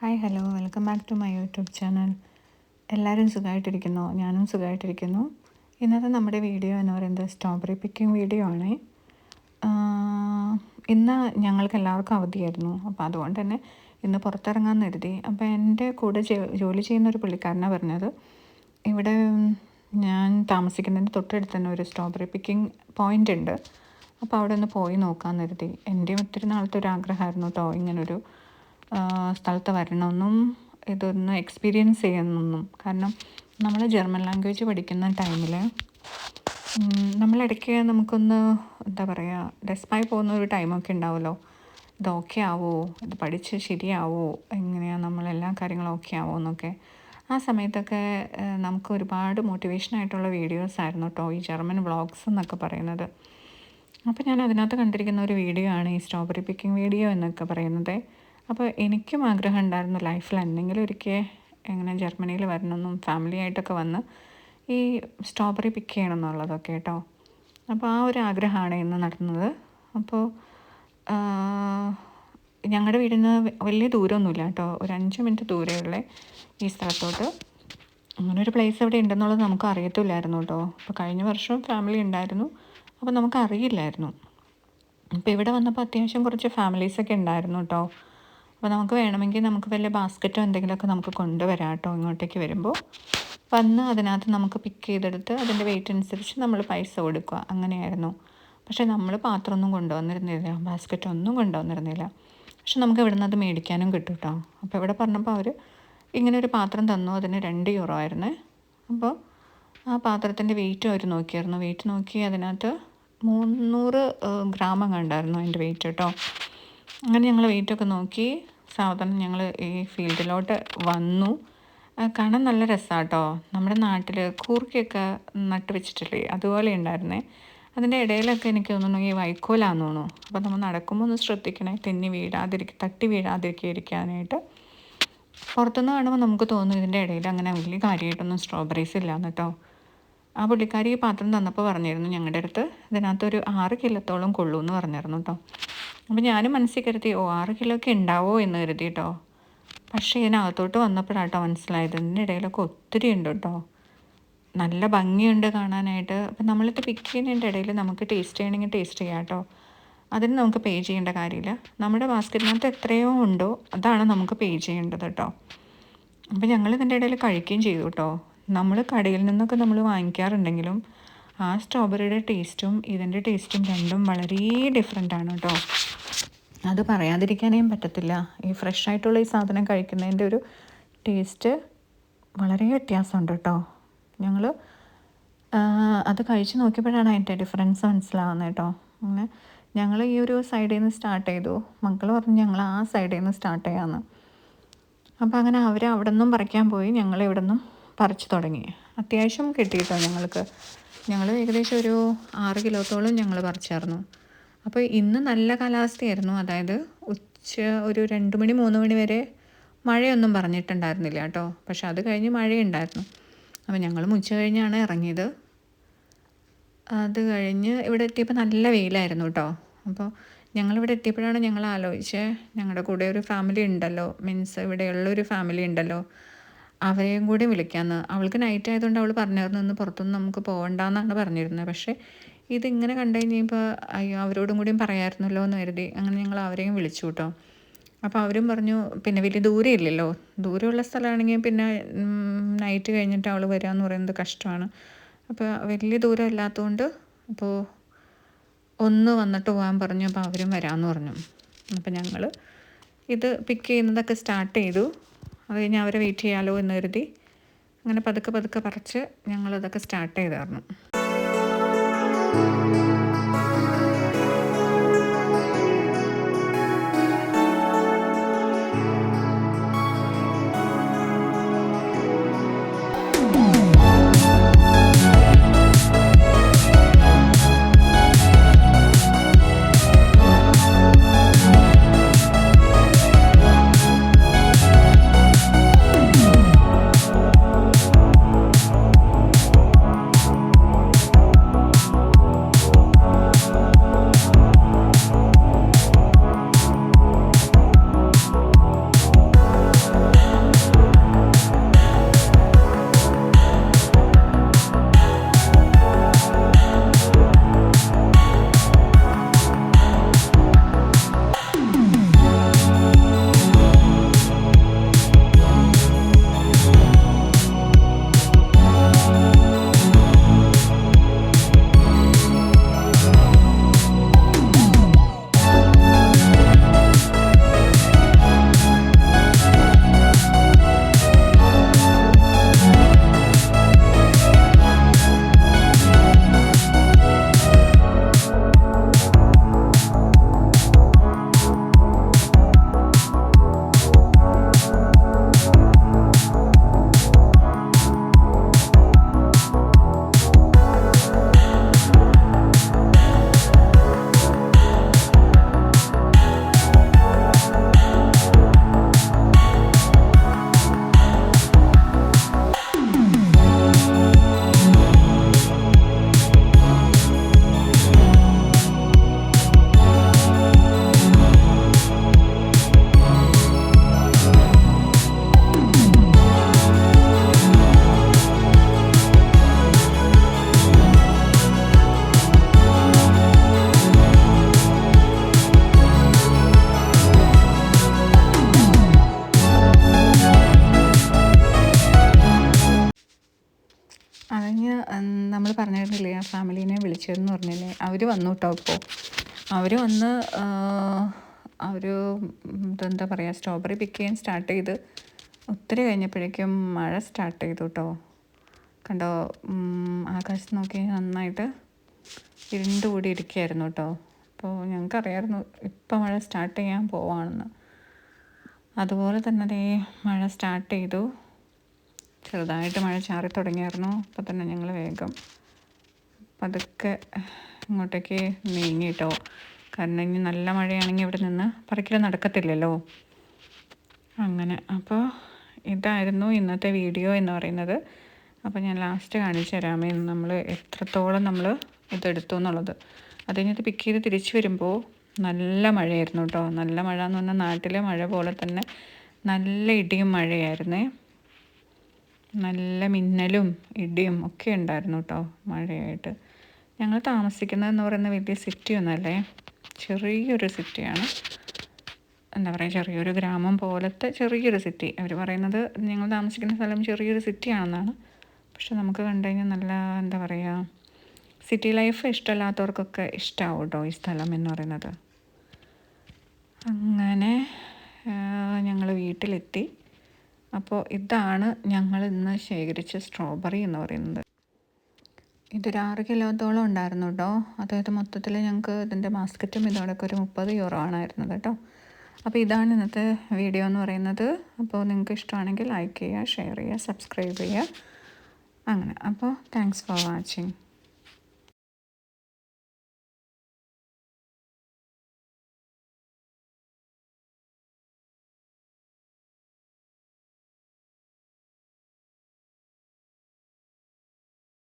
Hi hello. Welcome back to my YouTube channel. എല്ലാവരും സുഖമായിട്ടിരിക്കുന്നു ഞാനും സുഖമായിട്ടിരിക്കുന്നു ഇന്നത്തെ നമ്മുടെ വീഡിയോ എന്ന് പറയുന്നത് സ്ട്രോബെറി പിക്കിംഗ് വീഡിയോ ആണ്. ഇന്ന് ഞങ്ങൾക്ക് എല്ലാവർക്കും അവധിയായിരുന്നു. അപ്പോൾ അതുകൊണ്ട് തന്നെ ഇന്ന് പുറത്തിറങ്ങാൻ കരുതി. അപ്പോൾ എന്റെ കൂടെ ജോലി ചെയ്യുന്ന ഒരു പുള്ളിക്കാരനാണ് പറഞ്ഞത്. ഇവിടെ ഞാൻ താമസിക്കുന്നതിന്റെ തൊട്ടടുത്ത് തന്നെ ഒരു സ്ട്രോബെറി പിക്കിംഗ് പോയിന്റ് ഉണ്ട്. അപ്പോൾ അവിടെ ഒന്ന് പോയി നോക്കാൻ കരുതി. എന്റെ ഒത്തിരി നാളത്തെ ഒരു ആഗ്രഹമായിരുന്നു കേട്ടോ ഇങ്ങനൊരു സ്ഥലത്ത് വരണമെന്നും ഇതൊന്ന് എക്സ്പീരിയൻസ് ചെയ്യണമെന്നും. കാരണം നമ്മൾ ജർമ്മൻ ലാംഗ്വേജ് പഠിക്കുന്ന ടൈമിൽ നമ്മളിടയ്ക്ക് നമുക്കൊന്ന് എന്താ പറയുക ഡെസ്പായി പോകുന്ന ഒരു ടൈമൊക്കെ ഉണ്ടാവുമല്ലോ. ഇത് ഓക്കെ ആവോ? ഇത് പഠിച്ച് ശരിയാവോ? എങ്ങനെയാണ് നമ്മളെല്ലാ കാര്യങ്ങളും ഓക്കെ ആവോ എന്നൊക്കെ. ആ സമയത്തൊക്കെ നമുക്ക് ഒരുപാട് മോട്ടിവേഷനായിട്ടുള്ള വീഡിയോസ് ആയിരുന്നു കേട്ടോ ഈ ജർമ്മൻ വ്ളോഗ്സ് എന്നൊക്കെ പറയുന്നത്. അപ്പോൾ ഞാൻ അതിനകത്ത് കണ്ടിരിക്കുന്ന ഒരു വീഡിയോ ആണ് ഈ സ്ട്രോബെറി പിക്കിംഗ് വീഡിയോ എന്നൊക്കെ പറയുന്നത്. അപ്പോൾ എനിക്കും ആഗ്രഹം ഉണ്ടായിരുന്നു ലൈഫിൽ എന്തെങ്കിലും ഒരിക്കൽ എങ്ങനെ ജർമ്മനിയിൽ വരണമെന്നും ഫാമിലി ആയിട്ടൊക്കെ വന്ന് ഈ സ്ട്രോബെറി പിക്ക് ചെയ്യണം എന്നുള്ളതൊക്കെ കേട്ടോ. അപ്പോൾ ആ ഒരു ആഗ്രഹമാണ് ഇന്ന് നടന്നത്. അപ്പോൾ ഞങ്ങളുടെ വീടിന് വലിയ ദൂരമൊന്നുമില്ല കേട്ടോ. ഒരു അഞ്ച് മിനിറ്റ് ദൂരെയുള്ള ഈ സ്ഥലത്തോട്ട്. അങ്ങനെ ഒരു പ്ലേസ് അവിടെ ഉണ്ടെന്നുള്ളത് നമുക്ക് അറിയത്തില്ലായിരുന്നു കേട്ടോ. അപ്പോൾ കഴിഞ്ഞ വർഷവും ഫാമിലി ഉണ്ടായിരുന്നു. അപ്പോൾ നമുക്ക് അറിയില്ലായിരുന്നു. അപ്പോൾ ഇവിടെ വന്നപ്പോൾ അത്യാവശ്യം കുറച്ച് ഫാമിലീസൊക്കെ ഉണ്ടായിരുന്നു കേട്ടോ. അപ്പോൾ നമുക്ക് വേണമെങ്കിൽ നമുക്ക് വല്ല ബാസ്ക്കറ്റോ എന്തെങ്കിലുമൊക്കെ നമുക്ക് കൊണ്ടുവരാം കേട്ടോ ഇങ്ങോട്ടേക്ക് വരുമ്പോൾ. വന്ന് അതിനകത്ത് നമുക്ക് പിക്ക് ചെയ്തെടുത്ത് അതിന്റെ വെയിറ്റ് അനുസരിച്ച് നമ്മൾ പൈസ കൊടുക്കുക. അങ്ങനെയായിരുന്നു. പക്ഷേ നമ്മൾ പാത്രമൊന്നും കൊണ്ടുവന്നിരുന്നില്ല. ബാസ്ക്കറ്റ് ഒന്നും കൊണ്ടുവന്നിരുന്നില്ല. പക്ഷെ നമുക്ക് ഇവിടെ നിന്ന് അത് മേടിക്കാനും കിട്ടും കേട്ടോ. അപ്പോൾ ഇവിടെ പറഞ്ഞപ്പോൾ അവർ ഇങ്ങനെ ഒരു പാത്രം തന്നു. അതിന് രണ്ട് യൂറോ ആയിരുന്നേ. അപ്പോൾ ആ പാത്രത്തിന്റെ വെയിറ്റ് അവർ നോക്കിയായിരുന്നു. വെയിറ്റ് നോക്കി അതിനകത്ത് മുന്നൂറ് ഗ്രാം കണ്ടായിരുന്നു അതിന്റെ വെയിറ്റ് കേട്ടോ. അങ്ങനെ ഞങ്ങൾ വെയിറ്റൊക്കെ നോക്കി. സാവധാനം ഞങ്ങൾ ഈ ഫീൽഡിലോട്ട് വന്നു. കാണാൻ നല്ല രസമാണ് നമ്മുടെ നാട്ടിൽ കൂർക്കയൊക്കെ നട്ട് വെച്ചിട്ടില്ലേ അതുപോലെ ഉണ്ടായിരുന്നേ. അതിന്റെ ഇടയിലൊക്കെ എനിക്ക് തോന്നുന്നു ഈ വൈക്കോലാന്ന് തോന്നുന്നു. അപ്പോൾ നമ്മൾ നടക്കുമ്പോൾ ഒന്ന് ശ്രദ്ധിക്കണേ. തെന്നി വീഴാതിരിക്കുക തട്ടി വീഴാതിരിക്കുക ഇരിക്കാനായിട്ട്. പുറത്തുനിന്ന് കാണുമ്പോൾ നമുക്ക് തോന്നും ഇതിന്റെ ഇടയിൽ അങ്ങനെ വലിയ കാര്യമായിട്ടൊന്നും സ്ട്രോബെറീസ് ഇല്ലാന്ന് കേട്ടോ. ആ പുള്ളിക്കാരി ഈ പാത്രം തന്നപ്പോൾ പറഞ്ഞിരുന്നു ഞങ്ങളുടെ അടുത്ത് ഇതിനകത്തൊരു ആറ് കിലോത്തോളം കൊള്ളൂ എന്ന് പറഞ്ഞിരുന്നു കേട്ടോ അപ്പോൾ ഞാനും മനസ്സിൽ കരുതി ഓ ആറ് കിലോ ഉണ്ടാവോ എന്ന് കരുതി കേട്ടോ പക്ഷേ ഇതിനകത്തോട്ട് വന്നപ്പോഴാട്ടോ മനസ്സിലായത് ഇതിന്റെ ഇടയിലൊക്കെ ഒത്തിരി ഉണ്ട് കേട്ടോ നല്ല ഭംഗിയുണ്ട് കാണാനായിട്ട്. അപ്പം നമ്മളിത് പിക്ക് ചെയ്യുന്നതിന്റെ ഇടയിൽ നമുക്ക് ടേസ്റ്റ് ചെയ്യണമെങ്കിൽ ടേസ്റ്റ് ചെയ്യാം കേട്ടോ അതിന് നമുക്ക് പേ ചെയ്യേണ്ട കാര്യമില്ല. നമ്മുടെ ബാസ്ക്കറ്റിനകത്ത് എത്രയോ ഉണ്ടോ അതാണ് നമുക്ക് പേ ചെയ്യേണ്ടത് കേട്ടോ അപ്പം ഞങ്ങൾ ഇതിന്റെ ഇടയിൽ കഴിക്കുകയും ചെയ്തു കേട്ടോ നമ്മൾ കടയിൽ നിന്നൊക്കെ നമ്മൾ വാങ്ങിക്കാറുണ്ടെങ്കിലും ആ സ്ട്രോബെറിയുടെ ടേസ്റ്റും ഇതിന്റെ ടേസ്റ്റും രണ്ടും വളരെ ഡിഫറെന്റ് ആണ് കേട്ടോ അത് പറയാതിരിക്കാനേ പറ്റത്തില്ല. ഈ ഫ്രഷ് ആയിട്ടുള്ള ഈ സാധനം കഴിക്കുന്നതിന്റെ ഒരു ടേസ്റ്റ് വളരെ വ്യത്യാസമുണ്ട് കേട്ടോ ഞങ്ങൾ അത് കഴിച്ച് നോക്കിയപ്പോഴാണ് അതിന്റെ ഡിഫറൻസ് മനസ്സിലാവുന്നത് കേട്ടോ അങ്ങനെ ഞങ്ങൾ ഈ ഒരു സൈഡിൽ നിന്ന് സ്റ്റാർട്ട് ചെയ്തു. മക്കൾ പറഞ്ഞു ഞങ്ങൾ ആ സൈഡിൽ നിന്ന് സ്റ്റാർട്ട് ചെയ്യാമെന്ന് അപ്പോൾ അങ്ങനെ അവർ അവിടെ നിന്നും പറിക്കാൻ പോയി ഞങ്ങൾ ഇവിടെ നിന്നും പറിച്ചു തുടങ്ങി. അത്യാവശ്യം കിട്ടിയിട്ടോ ഞങ്ങൾക്ക്. ഞങ്ങൾ ഏകദേശം ഒരു ആറ് കിലോത്തോളം ഞങ്ങൾ പറിച്ചായിരുന്നു അപ്പോൾ ഇന്ന് നല്ല കാലാവസ്ഥയായിരുന്നു. അതായത് ഉച്ച ഒരു രണ്ട് മണി മൂന്ന് മണി വരെ മഴയൊന്നും പറഞ്ഞിട്ടുണ്ടായിരുന്നില്ല കേട്ടോ. പക്ഷെ അത് കഴിഞ്ഞ് മഴയുണ്ടായിരുന്നു. അപ്പോൾ ഞങ്ങൾ ഉച്ച കഴിഞ്ഞാണ് ഇറങ്ങിയത്. അത് കഴിഞ്ഞ് ഇവിടെ എത്തിയപ്പോൾ നല്ല വെയിലായിരുന്നു കേട്ടോ. അപ്പോൾ ഞങ്ങളിവിടെ എത്തിയപ്പോഴാണ് ഞങ്ങൾ ആലോചിച്ചത് ഞങ്ങളുടെ കൂടെ ഒരു ഫാമിലി ഉണ്ടല്ലോ. മീൻസ് ഇവിടെയുള്ള ഒരു ഫാമിലി ഉണ്ടല്ലോ. അവരെയും കൂടി വിളിക്കാമെന്ന് അവൾക്ക് നൈറ്റ് ആയതുകൊണ്ട് അവൾ പറഞ്ഞായിരുന്നു ഒന്ന് പുറത്തൊന്നും നമുക്ക് പോകണ്ടെന്നാണ് പറഞ്ഞിരുന്നത് പക്ഷേ ഇതിങ്ങനെ കണ്ടു കഴിഞ്ഞപ്പോൾ അയ്യോ അവരോടും കൂടിയും പറയാമായിരുന്നല്ലോ എന്ന് കരുതി. അങ്ങനെ ഞങ്ങൾ അവരെയും വിളിച്ചു കേട്ടോ അപ്പോൾ അവരും പറഞ്ഞു പിന്നെ വലിയ ദൂരെ ഇല്ലല്ലോ. ദൂരമുള്ള സ്ഥലമാണെങ്കിൽ പിന്നെ നൈറ്റ് കഴിഞ്ഞിട്ട് അവൾ വരിക എന്ന് പറയുന്നത് കഷ്ടമാണ്. അപ്പോൾ വലിയ ദൂരം ഇല്ലാത്തതുകൊണ്ട് അപ്പോൾ ഒന്ന് വന്നിട്ട് പോകാൻ പറഞ്ഞു. അപ്പോൾ അവരും വരാമെന്ന് പറഞ്ഞു. അപ്പോൾ ഞങ്ങൾ ഇത് പിക്ക് ചെയ്യുന്നതൊക്കെ സ്റ്റാർട്ട് ചെയ്തു. അത് കഴിഞ്ഞ് അവരെ വെയിറ്റ് ചെയ്യാമല്ലോ എന്ന് കരുതി അങ്ങനെ പതുക്കെ പതുക്കെ പറിച്ച് ഞങ്ങളതൊക്കെ സ്റ്റാർട്ട് ചെയ്തായിരുന്നു ഫാമിലീനെ വിളിച്ചതെന്ന് പറഞ്ഞില്ലേ? അവർ വന്നു കേട്ടോ ഇപ്പോൾ അവർ വന്ന് അവർ എന്താ പറയുക സ്ട്രോബെറി പിക്ക് ചെയ്യാൻ സ്റ്റാർട്ട് ചെയ്ത് ഒത്തിരി കഴിഞ്ഞപ്പോഴേക്കും മഴ സ്റ്റാർട്ട് ചെയ്തു കേട്ടോ കണ്ടോ ആകാശം ആകാശത്ത് നോക്കി നന്നായിട്ട് ഇരുണ്ടുകൂടി ഇരിക്കുകയായിരുന്നു കേട്ടോ അപ്പോൾ ഞങ്ങൾക്കറിയായിരുന്നു ഇപ്പം മഴ സ്റ്റാർട്ട് ചെയ്യാൻ പോവാണെന്ന്. അതുപോലെ തന്നെ അതേ മഴ സ്റ്റാർട്ട് ചെയ്തു. ചെറുതായിട്ട് മഴ ചാറി തുടങ്ങിയായിരുന്നു. അപ്പോൾ തന്നെ ഞങ്ങൾ വേഗം പതുക്കെ ഇങ്ങോട്ടേക്ക് നീങ്ങിട്ടോ. കാരണം ഇനി നല്ല മഴയാണെങ്കിൽ ഇവിടെ നിന്ന് പറിക്കലും നടക്കത്തില്ലല്ലോ. അങ്ങനെ. അപ്പോൾ ഇതായിരുന്നു ഇന്നത്തെ വീഡിയോ എന്ന് പറയുന്നത്. അപ്പോൾ ഞാൻ ലാസ്റ്റ് കാണിച്ചു തരാമേ നമ്മൾ എത്രത്തോളം നമ്മൾ ഇതെടുത്തു എന്നുള്ളത്. അത് കഴിഞ്ഞിട്ട് പിക്ക് ചെയ്ത് തിരിച്ചു വരുമ്പോൾ നല്ല മഴയായിരുന്നു കേട്ടോ. നല്ല മഴ എന്ന് പറഞ്ഞാൽ നാട്ടിലെ മഴ പോലെ തന്നെ നല്ല ഇടിയും മഴയായിരുന്നേ. നല്ല മിന്നലും ഇടിയും ഒക്കെ ഉണ്ടായിരുന്നു കേട്ടോ മഴയായിട്ട്. ഞങ്ങൾ താമസിക്കുന്നതെന്ന് പറയുന്ന വലിയ സിറ്റി ഒന്നല്ലേ ചെറിയൊരു സിറ്റിയാണ് എന്താ പറയുക ചെറിയൊരു ഗ്രാമം പോലത്തെ ചെറിയൊരു സിറ്റി അവർ പറയുന്നത് ഞങ്ങൾ താമസിക്കുന്ന സ്ഥലം ചെറിയൊരു സിറ്റിയാണെന്നാണ് പക്ഷെ നമുക്ക് കണ്ടു കഴിഞ്ഞാൽ നല്ല എന്താ പറയുക സിറ്റി ലൈഫ് ഇഷ്ടമല്ലാത്തവർക്കൊക്കെ ഇഷ്ടമാവും കേട്ടോ ഈ സ്ഥലം എന്ന് പറയുന്നത്. അങ്ങനെ ഞങ്ങൾ വീട്ടിലെത്തി. അപ്പോൾ ഇതാണ് ഞങ്ങൾ ഇന്ന് ശേഖരിച്ച സ്ട്രോബെറി എന്ന് പറയുന്നത്. ഇതൊരു ആറ് കിലോത്തോളം ഉണ്ടായിരുന്നു കേട്ടോ. അതായത് മൊത്തത്തിൽ ഞങ്ങൾക്ക് ഇതിന്റെ ബാസ്ക്കറ്റും ഇതോടൊക്കെ ഒരു മുപ്പത് യൂറോ ആണായിരുന്നത് കേട്ടോ. അപ്പോൾ ഇതാണ് ഇന്നത്തെ വീഡിയോ എന്ന് പറയുന്നത്. അപ്പോൾ നിങ്ങൾക്ക് ഇഷ്ടമാണെങ്കിൽ ലൈക്ക് ചെയ്യുക ഷെയർ ചെയ്യുക സബ്സ്ക്രൈബ് ചെയ്യുക. അങ്ങനെ. അപ്പോൾ താങ്ക്സ് ഫോർ വാച്ചിങ്